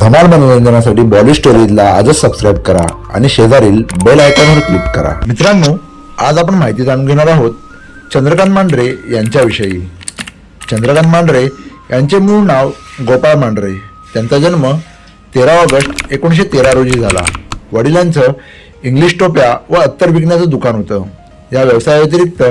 धमाल मनोरंजनासाठी बॉडी स्टोरीजला आजच सबस्क्राईब करा आणि शेजारील बेल आयकॉनवर क्लिक करा. मित्रांनो आज आपण माहिती जाणून घेणार आहोत चंद्रकांत मांढरे यांच्याविषयी. चंद्रकांत मांढरे यांचे मूळ नाव गोपाळ मांढरे. त्यांचा जन्म तेरा ऑगस्ट एकोणीसशे तेरा रोजी झाला. वडिलांचं इंग्लिश टोप्या व अत्तर विकण्याचं दुकान होतं. या व्यवसायाव्यतिरिक्त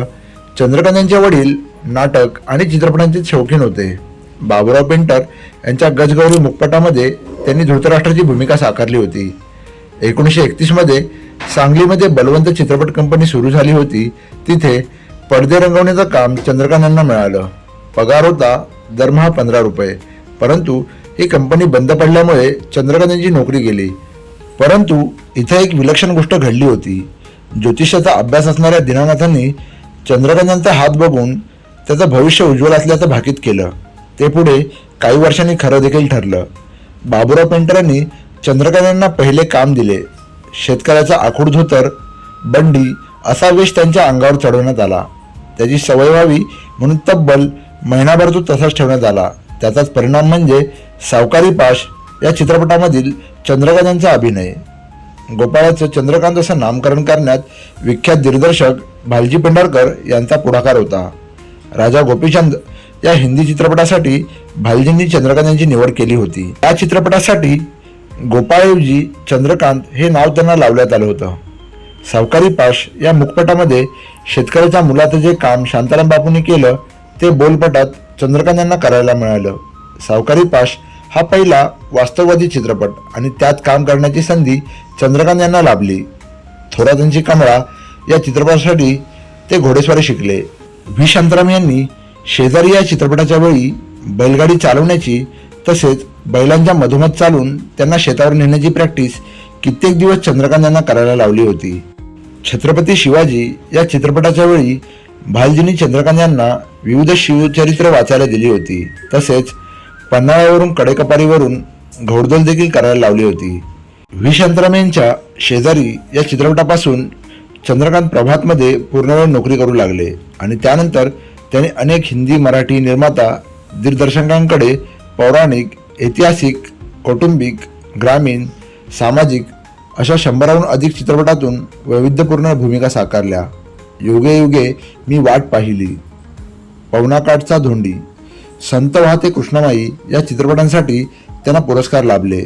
चंद्रकांत यांचे वडील नाटक आणि चित्रपटांचे शौकीन होते. बाबुराव पेंटर यांच्या गजगौरी मुखपटामध्ये त्यांनी धृतराष्ट्राची भूमिका साकारली होती. एकोणीसशे एकतीसमध्ये सांगलीमध्ये बलवंत चित्रपट कंपनी सुरू झाली होती. तिथे पडदे रंगवण्याचं काम चंद्रकांत यांना मिळालं. पगार होता दरमहा पंधरा रुपये. परंतु ही कंपनी बंद पडल्यामुळे चंद्रकांत यांची नोकरी गेली. परंतु इथे एक विलक्षण गोष्ट घडली होती. ज्योतिषाचा अभ्यास असणाऱ्या दीनानाथांनी चंद्रकांतांचा हात बघून त्याचं भविष्य उज्ज्वल असल्याचं भाकीत केलं. ते पुढे काही वर्षांनी खरं देखील ठरलं. बाबुराव पेंटरांनी चंद्रकांतांना पहिले काम दिले. शेतकऱ्याचा आखूड धोतर बंडी असा वेश त्यांच्या अंगावर चढवण्यात आला. त्याची सवय व्हावी म्हणून तब्बल महिनाभर तो तसाच ठेवण्यात आला. त्याचाच परिणाम म्हणजे सावकारी पाश या चित्रपटामधील चंद्रकांत यांचा अभिनय. गोपाळाचं चंद्रकांत असं नामकरण करण्यात विख्यात दिग्दर्शक भालजी पेंढारकर यांचा पुढाकार होता. राजा गोपीचंद या हिंदी चित्रपटासाठी भालजींनी चंद्रकांत यांची निवड केली होती. या चित्रपटासाठी गोपाळऐवजी चंद्रकांत हे नाव त्यांना लावण्यात आलं होतं. सावकारी पाश या मुखपटामध्ये शेतकऱ्याच्या मुलाचं जे काम शांताराम बापूंनी केलं ते बोलपटात चंद्रकांत यांना करायला मिळालं. सावकारी पाश हा पहिला वास्तववादी चित्रपट आणि त्यात काम करण्याची संधी चंद्रकांत यांना लाभली. थोरातांची कमळा या चित्रपटासाठी ते घोडेस्वारी शिकले. व्ही शांताराम यांनी शेजारी या चित्रपटाच्या वेळी बैलगाडी चालवण्याची तसेच बैलांच्या मधोमध चालून त्यांना शेतावर नेण्याची प्रॅक्टिस कित्येक दिवस चंद्रकांत यांना करायला लावली होती. छत्रपती शिवाजी या चित्रपटाच्या वेळी भालजींनी चंद्रकांत यांना विविध शिवचरित्र वाचायला दिली होती. तसेच पन्हाळ्यावरून कडेकपारीवरून घोडदौल देखील करायला लावली होती. व्ही शांताराम यांच्या शेजारी या चित्रपटापासून चंद्रकांत प्रभातमध्ये पूर्णवेळ नोकरी करू लागले आणि त्यानंतर त्याने अनेक हिंदी मराठी निर्माता दिग्दर्शकांकडे पौराणिक ऐतिहासिक कौटुंबिक ग्रामीण सामाजिक अशा शंभराहून अधिक चित्रपटातून वैविध्यपूर्ण भूमिका साकारल्या. युगे युगे मी वाट पाहिली. पवनाकाठचा धोंडी संत वाहते कृष्णमाई या चित्रपटांसाठी त्यांना पुरस्कार लाभले.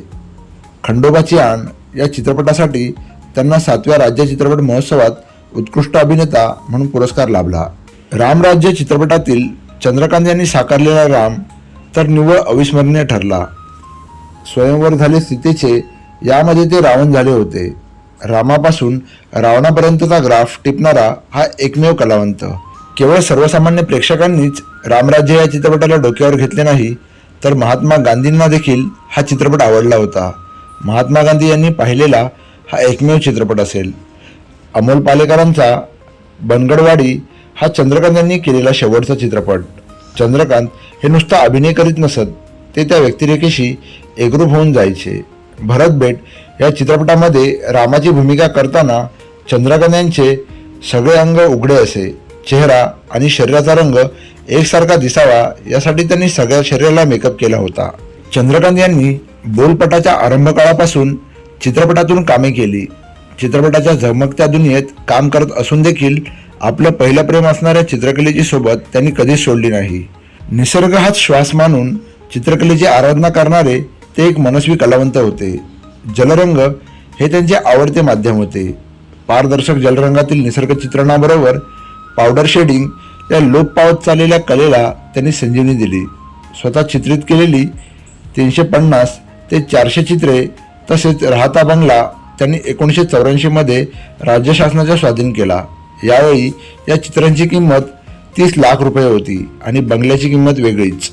खंडोबाची आण या चित्रपटासाठी त्यांना सातव्या राज्य चित्रपट महोत्सवात उत्कृष्ट अभिनेता म्हणून पुरस्कार लाभला. रामराज्य चित्रपटातील चंद्रकांत यांनी साकारलेला राम तर निव्वळ अविस्मरणीय ठरला. स्वयंवर झाले सीतेचे यामध्ये ते रावण झाले होते. रामापासून रावणापर्यंतचा ग्राफ टिपणारा हा एकमेव कलावंत. केवळ सर्वसामान्य प्रेक्षकांनीच रामराज्य या चित्रपटाला डोक्यावर घेतले नाही तर महात्मा गांधींना देखील हा चित्रपट आवडला होता. महात्मा गांधी यांनी पाहिलेला हा एकमेव चित्रपट असेल. अमोल पालेकरांचा बनगडवाडी हा चंद्रकांत यांनी केलेला शेवटचा चित्रपट. चंद्रकांत हे नुसता अभिनय करीत नसत ते त्या व्यक्तिरेखेशी एकरूप होऊन जायचे. भरत बेट या चित्रपटामध्ये रामाची भूमिका करताना चंद्रकांत यांचे सगळे अंग उघडे असे. चेहरा आणि शरीराचा रंग एकसारखा दिसावा यासाठी त्यांनी सगळ्या शरीराला मेकअप केला होता. चंद्रकांत यांनी बोलपटाच्या आरंभ काळापासून चित्रपटातून कामे केली. चित्रपटाच्या झगमगत्या दुनियेत काम करत असून देखील आपलं पहिलं प्रेम असणाऱ्या चित्रकलेची सोबत त्यांनी कधीच सोडली नाही. निसर्ग हाच श्वास मानून चित्रकलेची आराधना करणारे ते एक मनस्वी कलावंत होते. जलरंग हे त्यांचे आवडते माध्यम होते. पारदर्शक जलरंगातील निसर्ग चित्रणाबरोबर पावडर शेडिंग या लोप पावत चाललेल्या कलेला त्यांनी संजीवनी दिली. स्वतः चित्रित केलेली तीनशे पन्नास ते चारशे चित्रे तसेच राहता बंगला त्यांनी एकोणीसशे चौऱ्याऐंशीमध्ये राज्य शासनाच्या स्वाधीन केला. यावेळी या चित्रांची किंमत तीस लाख रुपये होती आणि बंगल्याची किंमत वेगळीच.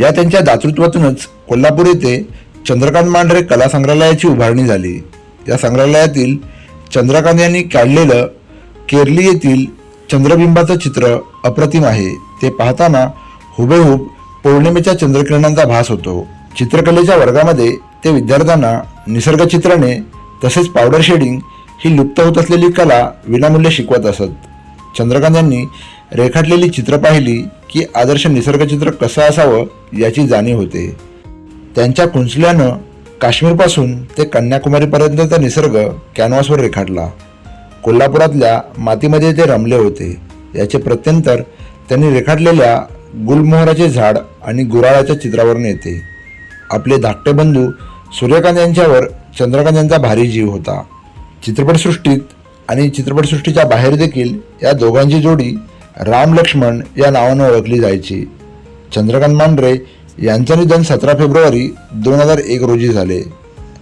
या त्यांच्या दातृत्वातूनच कोल्हापूर येथे चंद्रकांत मांढरे कला संग्रहालयाची उभारणी झाली. या संग्रहालयातील चंद्रकांत यांनी काढलेलं केरली येथील चंद्रबिंबाचं चित्र अप्रतिम आहे. ते पाहताना हुबेहूब पौर्णिमेच्या चंद्रकिरणांचा भास होतो. चित्रकलेच्या वर्गामध्ये ते विद्यार्थ्यांना निसर्ग चित्रणे तसेच पावडर शेडिंग ही लुप्त होत असलेली कला विनामूल्य शिकवत असत. चंद्रकांत यांनी रेखाटलेली चित्र पाहिली की आदर्श निसर्गचित्र कसं असावं याची जाणीव होते. त्यांच्या कुंचल्यानं काश्मीरपासून ते कन्याकुमारीपर्यंतचा निसर्ग कॅनव्हासवर रेखाटला. कोल्हापुरातल्या मातीमध्ये ते रमले होते. याचे प्रत्यंतर त्यांनी रेखाटलेल्या गुलमोहराचे झाड आणि गुराळाच्या चित्रावरून येते. आपले धाकटे बंधू सूर्यकांत यांच्यावर चंद्रकांत यांचा भारी जीव होता. चित्रपटसृष्टीत आणि चित्रपटसृष्टीच्या बाहेर देखील या दोघांची जोडी राम लक्ष्मण या नावानं ओळखली जायची. चंद्रकांत मांढरे यांचं निधन सतरा फेब्रुवारी दोन हजार एक रोजी झाले.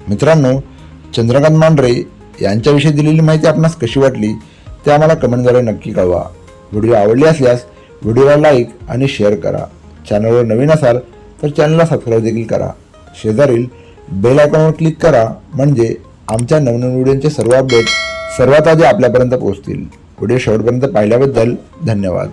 मित्रांनो चंद्रकांत मांढरे यांच्याविषयी दिलेली माहिती आपणास कशी वाटली ते आम्हाला कमेंटद्वारे नक्की कळवा. व्हिडिओ आवडली असल्यास व्हिडिओला लाईक आणि शेअर करा. चॅनलवर नवीन असाल तर चॅनलला सबस्क्राईब देखील करा. शेजारील बेल आयकॉनवर क्लिक करा म्हणजे आमच्या नवनवीन व्हिडिओंचे सर्व अपडेट सर्वात आधी आपल्यापर्यंत पोहोचतील. व्हिडिओ शेवटपर्यंत पाहिल्याबद्दल धन्यवाद.